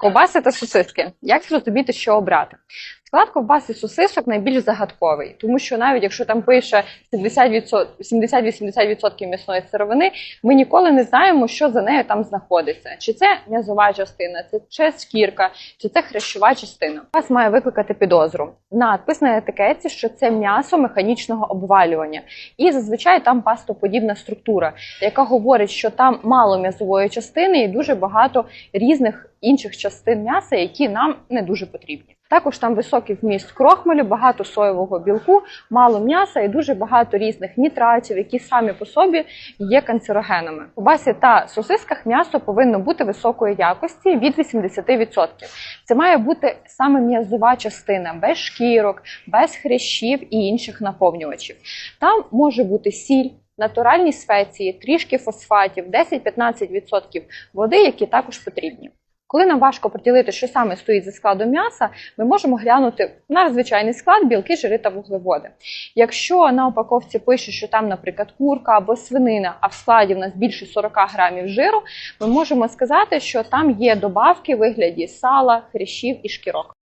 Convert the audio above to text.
Ковбаси та сосиски. Як зрозуміти, що обрати? Склад ковбас і сосисок найбільш загадковий, тому що навіть якщо там пише 70%, 70-80% м'ясної сировини, ми ніколи не знаємо, що за нею там знаходиться. Чи це м'язова частина, це чи шкірка, чи це хрящова частина. Вас має викликати підозру. Надпис на етикетці, що це м'ясо механічного обвалювання. І зазвичай там пастоподібна структура, яка говорить, що там мало м'язової частини і дуже багато різних інших частин м'яса, які нам не дуже потрібні. Також там високий вміст крохмалю, багато соєвого білку, мало м'яса і дуже багато різних нітратів, які самі по собі є канцерогенами. У басі та сосисках м'ясо повинно бути високої якості від 80%. Це має бути саме м'язова частина, без шкірок, без хрящів і інших наповнювачів. Там може бути сіль. Натуральні спеції, трішки фосфатів, 10-15% води, які також потрібні. Коли нам важко приділити, що саме стоїть за складом м'яса, ми можемо глянути на звичайний склад білки, жири та вуглеводи. Якщо на упаковці пише, що там, наприклад, курка або свинина, а в складі в нас більше 40 грамів жиру, ми можемо сказати, що там є добавки в вигляді сала, хрящів і шкірок.